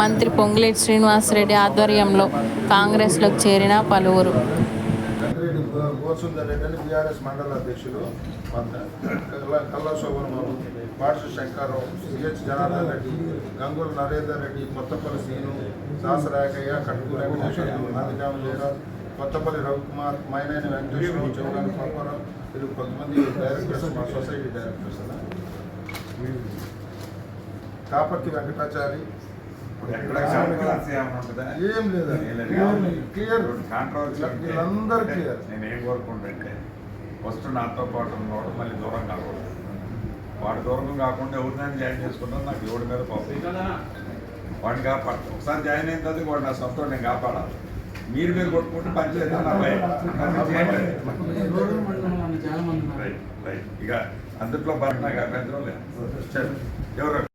మంత్రి పొంగులేటి శ్రీనివాసరెడ్డి ఆధ్వర్యంలో కాంగ్రెస్లోకి చేరిన పలువురు. గోసుందర్ రెడ్డి బీఆర్ఎస్ మండల అధ్యక్షులు కల్లా శోభన్ బాబు పార్సు సిహెచ్ జనార్దన్ రెడ్డి గంగుల నరేందర్ రెడ్డి కొత్తపల్లి శ్రీను దాసరాయకయ్య కట్టు వెంకటేశ్వరరావు నందిగామ జయరాజ్ కొత్తపల్లి రవికుమార్ మైనేని వెంకటేశ్వరరావు చౌరాని పాపారావు వీళ్ళు కొంతమంది డైరెక్టర్స్ మా సొసైటీ డైరెక్టర్స్ కాపర్తి వెంకటాచారి? ఏం లేదా. క్లియర్ వీళ్ళందరూ క్లియర్. నేను ఏం కోరుకుంటుంటే ఫస్ట్ నాతో పాటు ఉన్నవాడు మళ్ళీ దూరం కాకూడదు. వాడు దూరం కాకుండా ఎవరినైనా జాయిన్ చేసుకుంటాను నాకు ఎవడి మీద పోతుంది వాడిని కాపాడు. ఒకసారి జాయిన్ అయిన తర్వాత వాడు నా సొంతం నేను కాపాడాలి. మీరు మీరు కొట్టుకుంటే పనిచేద్దాం నా భయం. రైట్ రైట్ ఇక అందుట్లో బాగా నాకు అభ్యంతరం లేదు ఎవరు?